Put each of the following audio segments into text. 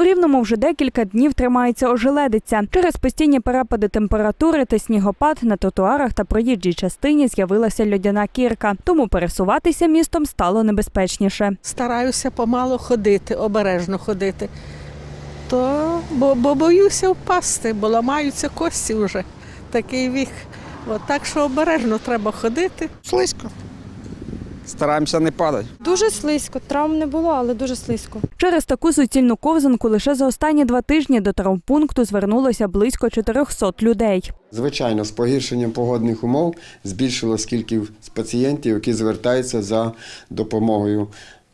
У рівному вже декілька днів тримається ожеледиця. Через постійні перепади температури та снігопад на тротуарах та проїжджій частині з'явилася льодяна кірка, тому пересуватися містом стало небезпечніше. Стараюся помало ходити, обережно ходити. То, бо, бо боюся впасти, бо ламаються кості вже. Такий вік. От, так що обережно треба ходити. Слизько. Стараємося не падати. Дуже слизько. Травм не було, але дуже слизько. Через таку суцільну ковзанку лише за останні два тижні до травмпункту звернулося близько 400 людей. Звичайно, з погіршенням погодних умов збільшилось кількість пацієнтів, які звертаються за допомогою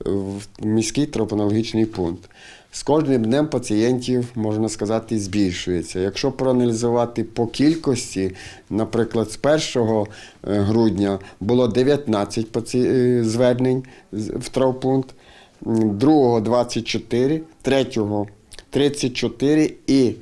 в міський тропонологічний пункт. З кожним днем пацієнтів, можна сказати, збільшується. Якщо проаналізувати по кількості, наприклад, з 1 грудня було 19 паці... е, звернень в травпункт, 2 24, 3 34 і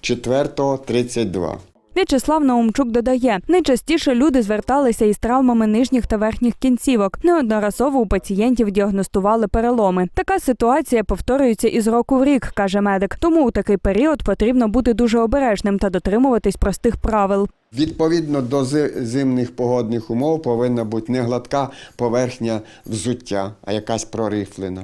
4 32. В'ячеслав Наумчук додає, найчастіше люди зверталися із травмами нижніх та верхніх кінцівок. Неодноразово у пацієнтів діагностували переломи. Така ситуація повторюється із року в рік, каже медик. Тому у такий період потрібно бути дуже обережним та дотримуватись простих правил. Відповідно до зи- зимних погодних умов повинна бути не гладка поверхня взуття, а якась прорифлена.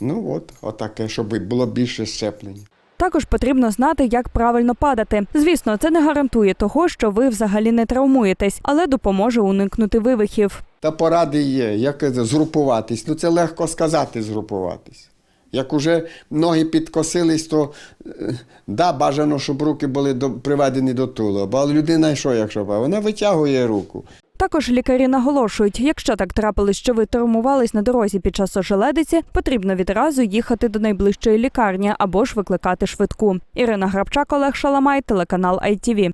Ну от, отаке, щоб було більше щеплень. Також потрібно знати, як правильно падати. Звісно, це не гарантує того, що ви взагалі не травмуєтесь, але допоможе уникнути вивихів. Та поради є, як згрупуватись. Ну це легко сказати згрупуватись. Як уже ноги підкосились, то е, да, бажано, щоб руки були до, приведені до тулуба. Але людина що, якщо вона витягує руку. Також лікарі наголошують, якщо так трапилось, що ви травмувались на дорозі під час ожеледиці, потрібно відразу їхати до найближчої лікарні або ж викликати швидку. Ірина Грабчак, Олег Шаламай, телеканал ITV.